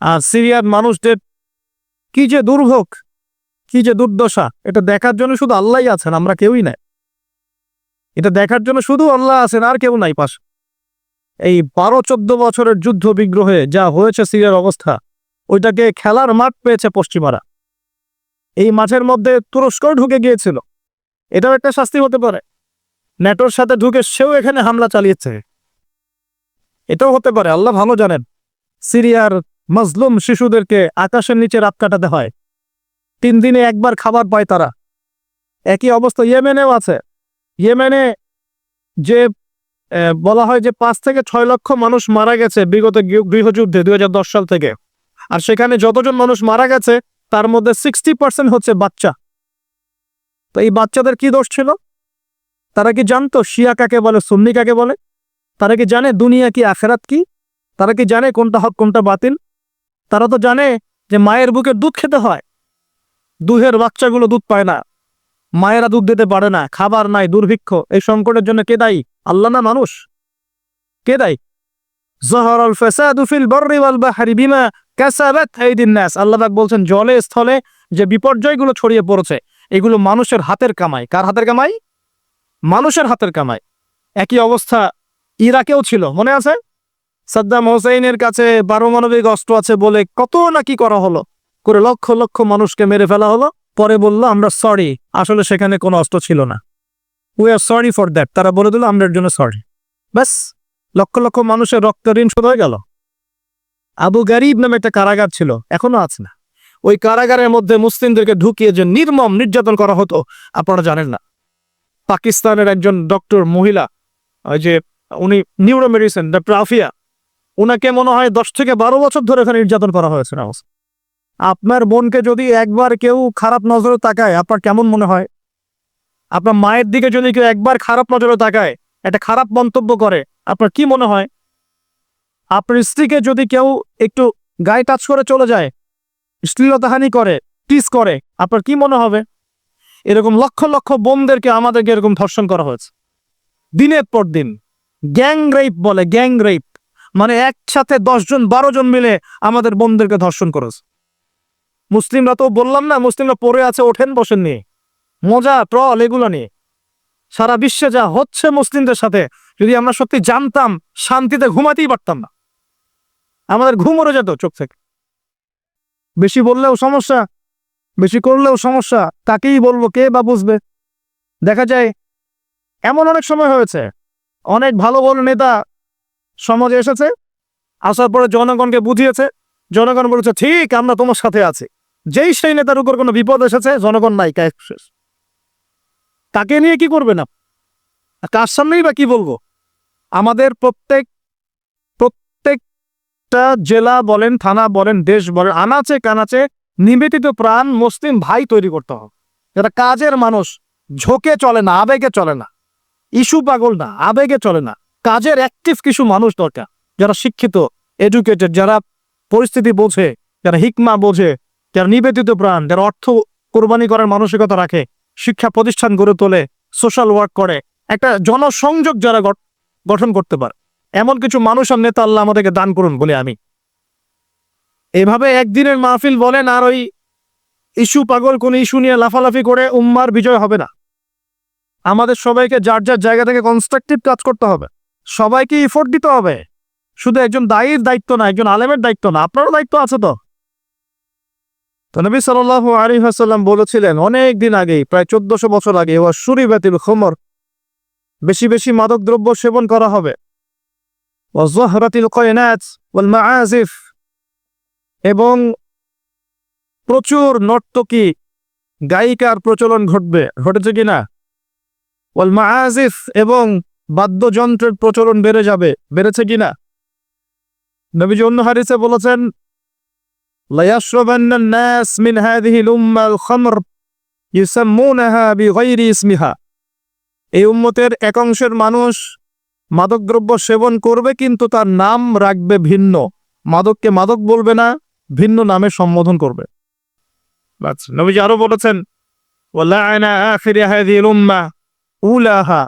আর সিরিয়ার মানুষদের কি যে দুর্ভোগ, কি যে দুর্দশা, এটা দেখার জন্য শুধু আল্লাহই আছেন, আমরা কেউই নাই। এটা দেখার জন্য শুধু আল্লাহ আছেন, আর কেউ নাই পাশ। এই বারো চোদ্দ বছরের যুদ্ধ বিগ্রহে যা হয়েছে সিরিয়ার অবস্থা, ওইটাকে খেলার মাঠ পেয়েছে পশ্চিমারা। এই মাঠের মধ্যে তুরস্ক ঢুকে গিয়েছিল। এটাও একটা শাস্তি হতে পারে। ন্যাটোর সাথে ঢুকে সেও এখানে হামলা চালিয়েছে। এটাও হতে পারে, আল্লাহ ভালো জানেন। সিরিয়ার মজলুম শিশুদেরকে আকাশের নিচে রাত কাটাতে হয়। তিন দিনে একবার খাবার পায় তারা। একই অবস্থা ইয়েমেনেও আছে। ইয়েমেনে যে বলা হয় যে পাঁচ থেকে ছয় লক্ষ মানুষ মারা গেছে বিগত গৃহ- গৃহযুদ্ধে দুই হাজার দশ সাল থেকে। আর সেখানে যতজন মানুষ মারা গেছে, তার মধ্যে সিক্সটি পার্সেন্ট হচ্ছে বাচ্চা। তো এই বাচ্চাদের কি দোষ ছিল? তারা কি জানতো শিয়া কাকে বলে, সুন্নি কাকে বলে? তারা কি জানে দুনিয়া কি, আখেরাত কি? তারা কি জানে কোনটা হক, কোনটা বাতিল? তারা তো জানে যে মায়ের বুকে দুধ খেতে হয়। দুধের বাচ্চাগুলো দুধ পায় না। মায়েরা দুধ দিতে পারে না। খাবার নাই, দুর্ভিক্ষ। এই সংকটের জন্য কে দায়ী? আল্লাহ না মানুষ? কে দায়ী? জহরল ফাসাদু ফিল বাররি ওয়াল বাহরি বিমা কাসাবাত আইদিন নাস। আল্লাহ পাক বলছেন, জলে, স্থলে যে বিপর্যয়গুলো ছড়িয়ে পড়েছে, এগুলো মানুষের হাতের কামাই। কার হাতের কামাই? মানুষের হাতের কামাই। একই অবস্থা ইরাকেও ছিল। মনে আছে? সাদ্দাম হোসেইনের কাছে পারমাণবিক অস্ত্র আছে বলে কত না কি করা হলো? করে লক্ষ লক্ষ মানুষকে মেরে ফেলা হলো। পরে বলল, আমরা সরি আসলে সেখানে কোনো অস্ত্র ছিল না। We are sorry for that তারা বলে দিল, আমরা জন্য সরি ব্যাস, লক্ষ লক্ষ মানুষের রক্ত ঋণ শোধ হয়ে গেল। আবু গারিব নামে একটা কারাগার ছিল, এখনও আছে না। ওই কারাগারের মধ্যে মুসলিমদেরকে ঢুকিয়ে যে নির্মম নির্যাতন করা হতো, আপনারা জানেন না। পাকিস্তানের একজন ডক্টর মহিলা, ওই যে উনি নিউরো মেডিসিন ডক্টর আফিয়া ওনাকে মনে হয় দশ থেকে বারো বছর ধরে এখানে নির্যাতন করা হয়েছে আপনার বোনকে যদি একবার কেউ খারাপ নজরে তাকায়, আপনার কেমন মনে হয়? আপনার মায়ের দিকে যদি কেউ একবার খারাপ নজরে তাকায়, একটা খারাপ মন্তব্য করে, আপনার কি মনে হয়? আপনার স্ত্রীকে যদি কেউ একটু গায়ে টাচ করে চলে যায়, শ্লীলতাহানি করে টিস করে, আপনার কি মনে হবে? এরকম লক্ষ লক্ষ বোনদেরকে আমাদেরকে এরকম ধর্ষণ করা হয়েছে। দিনের পর দিন গ্যাং রেপ বলে গ্যাং রেপ মানে একসাথে দশজন বারো জন মিলে আমাদের বোনদেরকে ধর্ষণ করেছে। মুসলিমরা তো বললাম না, মুসলিমরা পড়ে আছে, ওঠেন, বসেন নিয়ে মজা, ট্রল, এগুলো নিয়ে। সারা বিশ্বে যা হচ্ছে মুসলিমদের সাথে, যদি আমরা সত্যি জানতাম, শান্তিতে ঘুমাতেই পারতাম না। আমাদের ঘুম উড়ে যেত চোখ থেকে। বেশি বললেও সমস্যা, বেশি করলেও সমস্যা, তাকেই বলব কে বা বুঝবে। দেখা যায়, এমন অনেক সময় হয়েছে, অনেক ভালো ভালো নেতা সমাজে এসেছে, আসার পরে জনগণকে বুঝিয়েছে, জনগণ বলেছে, ঠিক, আমরা তোমার সাথে আছি। যেই সেই নেতার উপর কোনো বিপদ এসেছে, জনগণ নাই শেষ। তাকে নিয়ে কি করবে না? কার সামনেই বা কি বলব? আমাদের প্রত্যেক, প্রত্যেকটা জেলা বলেন, থানা বলেন, দেশ বলেন, আনাচে কানাচে নিবেদিত প্রাণ মুসলিম ভাই তৈরি করতে হবে। যারা কাজের মানুষ, ঝোঁকে চলে না, আবেগে চলে না। ইস্যু পাগল না, আবেগে চলে না। কাজের অ্যাক্টিভ কিছু মানুষ দরকার, যারা শিক্ষিত এডুকেটেড যারা পরিস্থিতি বোঝে, যারা হিকমা বোঝে, যারা নিবেদিত প্রাণ, যারা অর্থ কোরবানি করার মানসিকতা রাখে, শিক্ষা প্রতিষ্ঠান গড়ে তোলে সোশ্যাল ওয়ার্ক করে, একটা জনসংযোগ যারা গঠন করতে পারে। এমন কিছু মানুষ আর নেতা আল্লাহ আমাদেরকে দান করুন বলে আমি। এভাবে একদিনের মাহফিল বলেন আর ওই ইস্যু পাগল কোন ইস্যু নিয়ে লাফালাফি করে উম্মার বিজয় হবে না। আমাদের সবাইকে যার যার জায়গা থেকে কনস্ট্রাকটিভ কাজ করতে হবে। সবাইকে ইফোর্ট দিতে হবে। শুধু একজন দায়ীর দায়িত্ব না, একজন আলেমের দায়িত্ব না, আপনারও দায়িত্ব আছে তো। তো নবী সাল আলী হাসাল্লাম বলেছিলেন, অনেক দিন আগেই প্রায় চোদ্দশো বছর আগে, ওয়া সুরি বাতিল খমর, বেশি বেশি মাদক দ্রব্য সেবন করা হবে। ওয়াজহরাতিল কয়নাত ওয়াল মাআজিফ এবং প্রচুর নর্তকী, গায়িকার প্রচলন ঘটবে, ঘটেছে কিনা? ওয়াল মাআজিফ এবং বাদ্যযন্ত্রের প্রচলন বেড়ে যাবে বেড়েছে কিনা নবীজি অন্য হারিসে বলেছেন ليشربن الناس من هذه الأمة الخمر يسمونها بغير اسمها এই উম্মতের এক অংশের মানুষ মাদকদ্রব্য সেবন করবে কিন্তু তার নাম রাখবে ভিন্ন মাদককে মাদক বলবে না ভিন্ন নামে সম্বোধন করবে বাস, নবীজি আরো বলেছেন وَلَعَنَ آخِرِ هَذِهِ الْأُمَّةِ উলাহা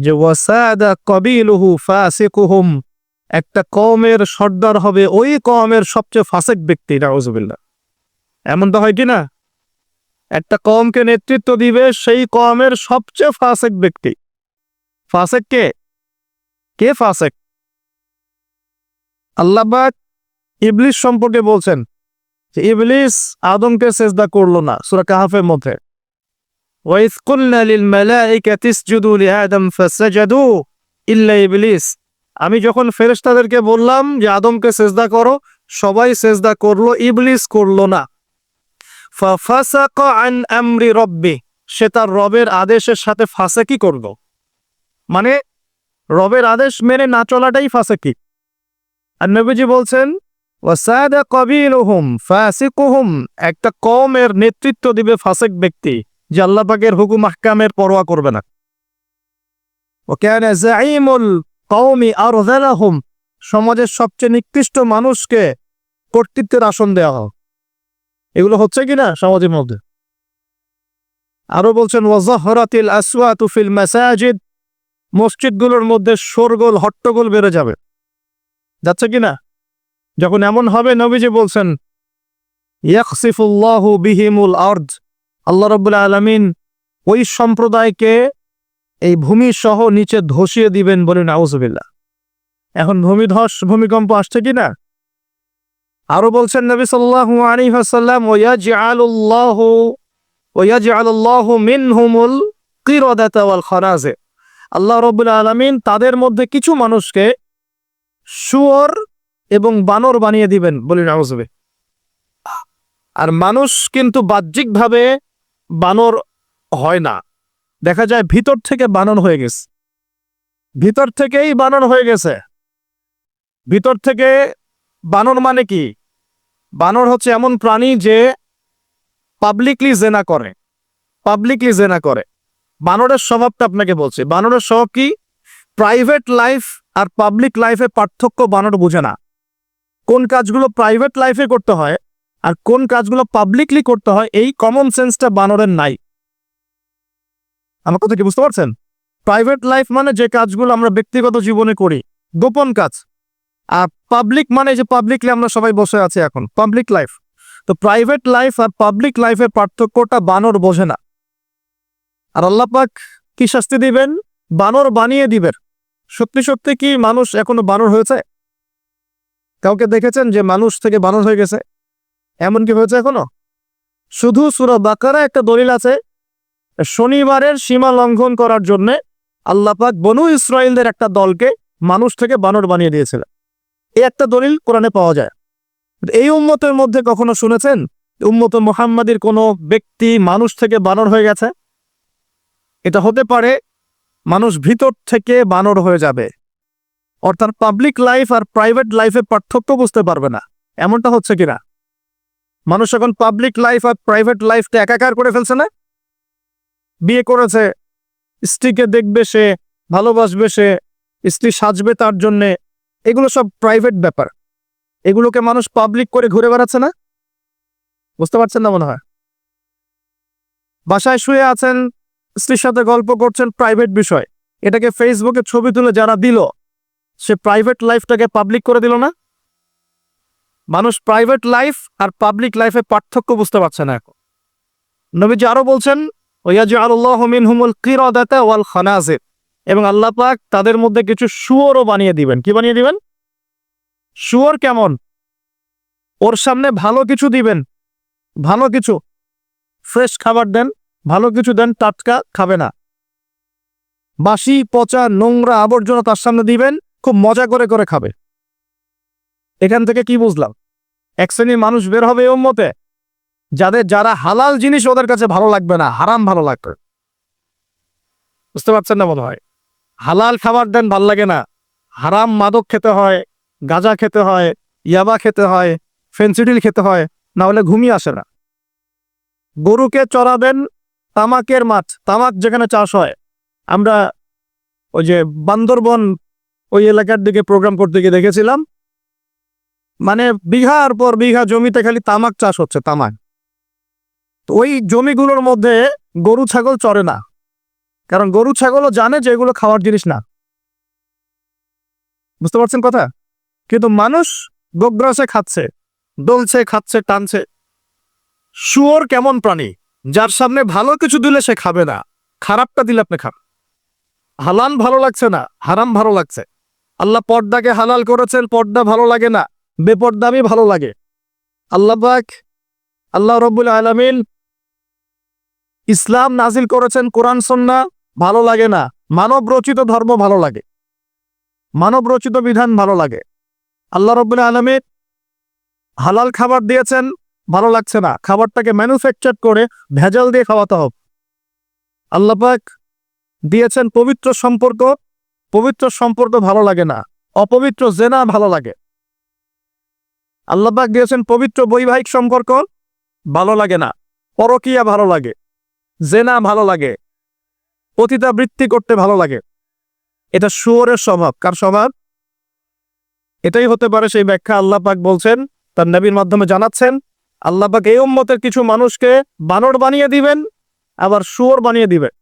যে ওয়াসাদা কবিলুহু ফাসিকুহুম, একটা কমের সর্দার হবে ওই কমের সবচেয়ে ফাসেক ব্যক্তি, নাউজুবিল্লাহ। এমন তো হয় কি না? একটা কমকে নেতৃত্ব দিবে সেই কমের সবচেয়ে ফাসেক ব্যক্তি। ফাসেক কে? কে ফাসেক? আল্লাহবাক ইবলিস সম্পর্কে বলছেন যে ইবলিস আদমকে সেজদা করল না, সুরা কাহাফের মধ্যে। ওয়াইজ কুলনা লিল মালাইকাতি ইসজুদু লিআদম ফাসাজাদু ইল্লা ইবলিস আমি যখন ফেরেশতাদেরকে বললাম যে, আদমকে সেজদা করো সবাই সেজদা করল, ইবলিস করল না। ফাফাসাকা আন আমরি রব্বি, সে তার রবের আদেশের সাথে ফাঁসেকি করল। মানে রবের আদেশ মেনে না চলাটাই ফাঁসেকি। আর নবীজি বলছেন, ওয়াসাদা কবিলুহুম, ফাসিকুহুম একটা কওমের নেতৃত্ব দিবে ফাসেক ব্যক্তি। যে আল্লাহ পাকের হুকুম আহকামের পরোয়া করবে না। ওকানা জাইমুল কওমি আরযালাহুম সমাজের সবচেয়ে নিকৃষ্ট মানুষকে কর্তৃত্বের আসন দেওয়া হয় এগুলো হচ্ছে কি না সমাজের মধ্যে? আরও বলছেন ওয়াজাহরাতিল আসওয়াতু ফিল মাসাজিদ, মসজিদগুলোর মধ্যে শোরগোল, হট্টগোল বেড়ে যাবে। যাচ্ছে কি না? যখন এমন হবে, নবীজি বলছেন ইয়াকসিফুল্লাহু বিহিমুল আর্দ আল্লাহ রাব্বুল আলামিন ওই সম্প্রদায়কে এই ভূমি সহ নিচে ধসিয়ে দিবেন বলে নাউজুবিল্লাহ। এখন ভূমিধস, ভূমিকম্প আসছে কি না? আরও বলছেন নবী সাল্লাল্লাহু আলাইহি ওয়াসাল্লাম, ওয়াজআলুল্লাহু ওয়াজআলুল্লাহু মিনহুমুল কিরাদাতা ওয়াল খানাজে আল্লাহ রাব্বুল আলামিন তাদের মধ্যে কিছু মানুষকে শুয়োর এবং বানর বানিয়ে দিবেন বলি নাউজবে আর মানুষ কিন্তু বাহ্যিকভাবে বানর হয় না। দেখা যায় ভিতর থেকে বানর হয়ে গেছে। ভিতর থেকেই বানর হয়ে গেছে। ভিতর থেকে বানর মানে কি? বানর হচ্ছে এমন প্রাণী যে পাবলিকলি জেনা করে। পাবলিকলি জেনা করে। বানরের স্বভাবটা আপনাকে বলছি। বানরের স্বভাব কি? প্রাইভেট লাইফ আর পাবলিক লাইফে পার্থক্য বানর বুঝে না। কোন কাজগুলো প্রাইভেট লাইফে করতে হয় আর কোন কাজগুলো পাবলিকলি করতে হয়, এই কমন সেন্সটা বানরের নাই। আমার কথা কি বুঝতে পারছেন? প্রাইভেট লাইফ মানে যে কাজগুলো আমরা ব্যক্তিগত জীবনে করি, গোপন কাজ। আর পাবলিক মানে যে পাবলিকলি আমরা সবাই বসে আছি এখন পাবলিক লাইফ তো প্রাইভেট লাইফ আর পাবলিক লাইফের পার্থক্যটা বানর বোঝে না। আর আল্লাপাক কি শাস্তি দিবেন? বানর বানিয়ে দিবেন। সত্যি সত্যি কি মানুষ এখনও বানর হয়েছে? কাউকে দেখেছেন যে মানুষ থেকে বানর হয়ে গেছে? এমন কি হয়েছে এখনও? শুধু সুরা বাকারা একটা দলিল আছে, শনিবারের সীমা লঙ্ঘন করার জন্য আল্লাপাক বনু ইসরায়েলদের একটা দলকে মানুষ থেকে বানর বানিয়ে দিয়েছিলেন। এই একটা দলিল কোরআনে পাওয়া যায়। এই উম্মতের মধ্যে কখনো শুনেছেন? উম্মত মোহাম্মদের কোনো ব্যক্তি মানুষ থেকে বানর হয়ে গেছে? এটা হতে পারে মানুষ ভিতর থেকে বানর হয়ে যাবে। অর্থাৎ পাবলিক লাইফ আর প্রাইভেট লাইফে পার্থক্য বুঝতে পারবে না। এমনটা হচ্ছে কিনা? মানুষ এখন পাবলিক লাইফ আর প্রাইভেট লাইফটা একাকার করে ফেলছে না? বিয়ে করেছে, স্ত্রীকে দেখবে সে, ভালোবাসবে সে, স্ত্রী সাজবে তার জন্যে, এগুলো সব প্রাইভেট ব্যাপার। এগুলোকে মানুষ পাবলিক করে ঘুরে বেড়াচ্ছে না? বুঝতে পারছেন না মনে হয়? বাসায় শুয়ে আছেন, স্ত্রীর সাথে গল্প করছেন প্রাইভেট বিষয়। এটাকে ফেসবুকে ছবি তুলে যারা দিল, সে প্রাইভেট লাইফটাকে পাবলিক করে দিল না? মানুষ প্রাইভেট লাইফ আর পাবলিক লাইফে পার্থক্য বুঝতে পারছে না এখন। নবীজি আরও বলছেন ওয়াল এবং আল্লাহ পাক তাদের মধ্যে কিছু শুয়োরও বানিয়ে দিবেন। কি বানিয়ে দিবেন? শুয়োর কেমন? ওর সামনে ভালো কিছু দিবেন। ভালো কিছু। ফ্রেশ খাবার দেন। ভালো কিছু দেন, টাটকা খাবে না। বাসি, পচা, নোংরা আবর্জনা তার সামনে দিবেন। খুব মজা করে করে খাবে। এখান থেকে কি বুঝলাম? এক শ্রেণির মানুষ বের হবে ওর মতে যাদের, যারা হালাল জিনিস ওদের কাছে ভালো লাগবে না, হারাম ভালো লাগবে। বুঝতে পারছেন না মনে হয়? হালাল খাবার দেন ভালো লাগে না, হারাম মাদক খেতে হয়, গাঁজা খেতে হয়, ইয়াবা খেতে হয় ফেন্সিডিল খেতে হয়, না হলে ঘুমিয়ে আসে না। গরুকে চড়াবেন তামাকের মাছ, তামাক যেখানে চাষ হয়। আমরা ওই যে বান্দরবন ওই এলাকার দিকে প্রোগ্রাম করতে গিয়ে দেখেছিলাম মানে বিঘার পর বিঘা জমিতে খালি তামাক চাষ হচ্ছে, তামাক। তো ওই জমিগুলোর মধ্যে গরু, ছাগল চড়ে না। কারণ গরু, ছাগলও জানে যে এগুলো খাওয়ার জিনিস না। বুঝতে পারছেন কথা? কিন্তু মানুষ গোগ্রাসে খাচ্ছে, দলছে, খাচ্ছে, টানছে। শুয়োর কেমন প্রাণী? যার সামনে ভালো কিছু দিলে সে খাবে না। খারাপটা দিলে আপনি খান হালাল ভালো লাগছে না, হারাম ভালো লাগছে। আল্লাহ পর্দাকে হালাল করেছেন, পর্দা ভালো লাগে না। বেপর্দামি ভালো লাগে। আল্লাহ পাক, আল্লাহ রব্বুল আলমিন ইসলাম নাজিল করেছেন কোরআন সন্না ভালো লাগে না। মানব রচিত ধর্ম ভালো লাগে। মানব রচিত বিধান ভালো লাগে। আল্লাহ রব্বুল আলমিন হালাল খাবার দিয়েছেন, ভালো লাগছে না। খাবারটাকে ম্যানুফ্যাকচার করে ভেজাল দিয়ে খাওয়াতে হবে। আল্লাহ পাক দিয়েছেন পবিত্র সম্পর্ক। পবিত্র সম্পর্ক ভালো লাগে না। অপবিত্র জেনা ভালো লাগে। আল্লাপাক দিয়েছেন পবিত্র বৈবাহিক সম্পর্ক, ভালো লাগে না। পরকিয়া ভালো লাগে, জেনা ভালো লাগে, পতিতাবৃত্তি করতে ভালো লাগে। এটা শুয়োরের স্বভাব। কার স্বভাব? এটাই হতে পারে সেই ব্যাখ্যা আল্লাহ পাক বলছেন, তার নবীর মাধ্যমে জানাচ্ছেন আল্লাহ পাক এই উম্মতের কিছু মানুষকে বানর বানিয়ে দিবেন, আবার শুয়োর বানিয়ে দিবেন।